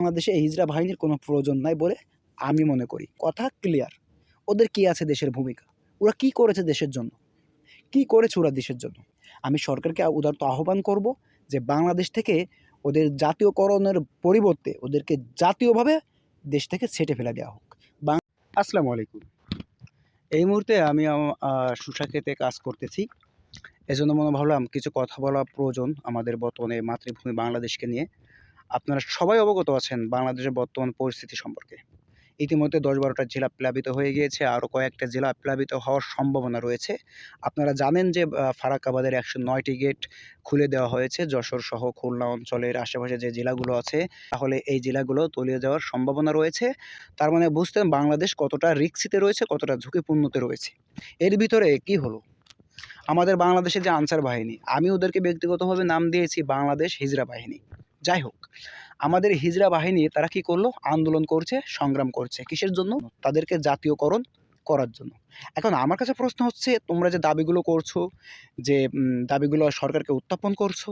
বাংলাদেশে হিজড়া বাহিনীর কোনো প্রয়োজন নাই বলে আমি মনে করি। কথা ক্লিয়ার ওদের কি আছে দেশের ভূমিকা? ওরা কি করেছে দেশের জন্য? কি করেছে ওরা দেশের জন্য? আমি সরকারকে উদারত আহ্বান করব যে বাংলাদেশ থেকে ওদের জাতীয়করণের পরিবর্তে ওদেরকে জাতীয়ভাবে দেশ থেকে ছেটে ফেলে দেওয়া হোক। আসসালামু আলাইকুম। এই মুহূর্তে আমি আহ, খেতে কাজ করতেছি। এজন্য মনে ভাবলাম কিছু কথা বলা প্রয়োজন আমাদের বর্তমানে মাতৃভূমি বাংলাদেশকে নিয়ে। আপনারা সবাই অবগত আছেন বাংলাদেশের বর্তমান পরিস্থিতি সম্পর্কে। ইতিমধ্যে দশ বারোটা জেলা প্লাবিত হয়ে গিয়েছে, আরও কয়েকটা জেলা প্লাবিত হওয়ার সম্ভাবনা রয়েছে। আপনারা জানেন যে ফারাক্কাবাদের একশো নয়টি গেট খুলে দেওয়া হয়েছে, যশোর সহ খুলনা অঞ্চলের আশেপাশে যে জেলাগুলো আছে, তাহলে এই জেলাগুলো তলিয়ে যাওয়ার সম্ভাবনা রয়েছে। তার মানে বুঝতেন বাংলাদেশ কতটা রিক্সিতে রয়েছে, কতটা ঝুঁকিপূর্ণতে রয়েছে। এর ভিতরে কি হলো? আমাদের বাংলাদেশের যে আনসার বাহিনী, আমি ওদেরকে ব্যক্তিগতভাবে নাম দিয়েছি বাংলাদেশ হিজরা বাহিনী। যাই হোক, আমাদের হিজরা বাহিনী তারা কি করল? আন্দোলন করছে, সংগ্রাম করছে। কিসের জন্য? তাদেরকে জাতীয়করণ করার জন্য। এখন আমার কাছে প্রশ্ন হচ্ছে, তোমরা যে দাবিগুলো করছ, যে দাবিগুলো সরকারকে উত্থাপন করছ,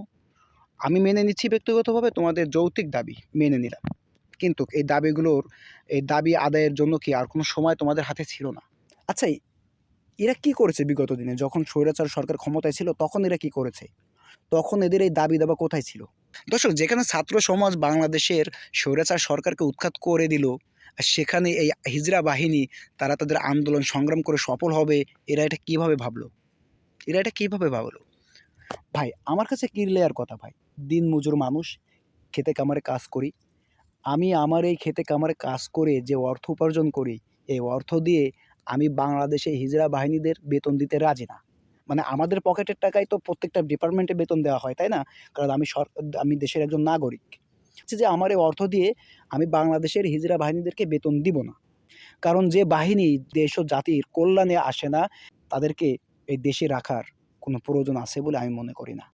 আমি মেনে নিচ্ছি ব্যক্তিগতভাবে, তোমাদের যৌক্তিক দাবি মেনে নিলাম। কিন্তু এই দাবিগুলোর, এই দাবি আদায়ের জন্য কি আর কোনো সময় তোমাদের হাতে ছিল না? আচ্ছা এরা কি করেছে বিগত দিনে? যখন স্বৈরাচার সরকার ক্ষমতায় ছিল, তখন এরা কি করেছে? তখন এদের এই দাবি দাবা কোথায় ছিল? দর্শক, যেখানে ছাত্র সমাজ বাংলাদেশের স্বৈরাচার সরকারকে উৎখাত করে দিল, আর সেখানে এই হিজরা বাহিনী, তারা তাদের আন্দোলন সংগ্রাম করে সফল হবে, এরা এটা কীভাবে ভাবলো? এরা এটা কীভাবে ভাবলো? ভাই, আমার কাছে ক্লিয়ার কথা ভাই, দিন মজুর মানুষ, খেতে কামারে কাজ করি। আমি আমার এই খেতে কামারে কাজ করে যে অর্থ উপার্জন করি, এই অর্থ দিয়ে আমি বাংলাদেশে হিজড়া বাহিনীদের বেতন দিতে রাজি না। মানে আমাদের পকেটের টাকায় তো প্রত্যেকটা ডিপার্টমেন্টে বেতন দেওয়া হয়, তাই না? কারণ আমি সর, আমি দেশের একজন নাগরিক। যে আমার এই অর্থ দিয়ে আমি বাংলাদেশের হিজরা বাহিনীদেরকে বেতন দিব না। কারণ যে বাহিনী, দেশ ও জাতির কল্যাণে আসে না, তাদেরকে এই দেশে রাখার কোনো প্রয়োজন আছে বলে আমি মনে করি না।